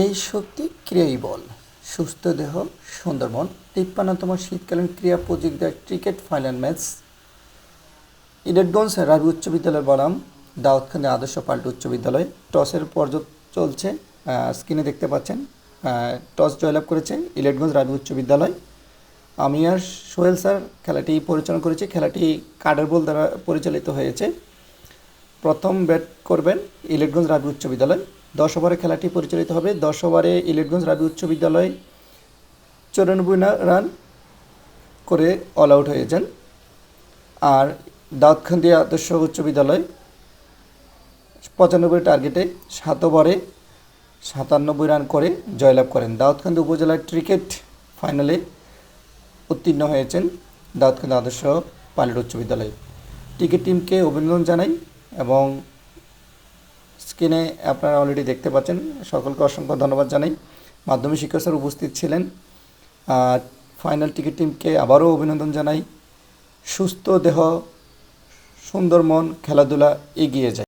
এই শক্তি ক্রিয়াই বল। সুস্থ দেহ সুন্দর মন তিপ্পান্নতম শীতকালীন ক্রীড়া প্রতিযোগিতা ক্রিকেট ফাইনাল ম্যাচ। ইডেটগঞ্জ রাবি উচ্চ বিদ্যালয় বলাম দাউদখান্দি আদর্শ পাল্টি উচ্চ বিদ্যালয়। টসের পর্য চলছে স্ক্রিনে দেখতে পাচ্ছেন টস জয়লাভ করেছে ইলেটগঞ্জ রাবি উচ্চ বিদ্যালয়। আমি আর সোহেল স্যার খেলাটি পরিচালনা করেছি, খেলাটি কার্ডের বল দ্বারা পরিচালিত হয়েছে। প্রথম ব্যাট করবেন ইলেটগঞ্জ রাবি উচ্চ বিদ্যালয়। দশ ওভারে খেলাটি পরিচালিত হবে। দশ ওভারে ইলেটগঞ্জ রাবি উচ্চ বিদ্যালয় চৌরানব্বই রান করে অল আউট হয়ে যান। আর দাউদখান্দি আদর্শ উচ্চ বিদ্যালয় পঁচানব্বই টার্গেটে সাত ওভারে সাতানব্বই রান করে জয়লাভ করেন। দাউদখান্দি উপজেলার ক্রিকেট ফাইনালে উত্তীর্ণ হয়েছেন দাউদখান্দি আদর্শ পাইলট উচ্চ বিদ্যালয়। ক্রিকেট টিমকে অভিনন্দন জানাই এবং স্ক্রিনে আপনারা অলরেডি দেখতে পাচ্ছেন। সকলকে অসংখ্য ধন্যবাদ জানাই। মাধ্যমিক শিক্ষক স্যার উপস্থিত ছিলেন। ফাইনাল টিকিট টিমকে আবারও অভিনন্দন জানাই। সুস্থ দেহ, সুন্দর মন, খেলাধুলা এগিয়ে যায়।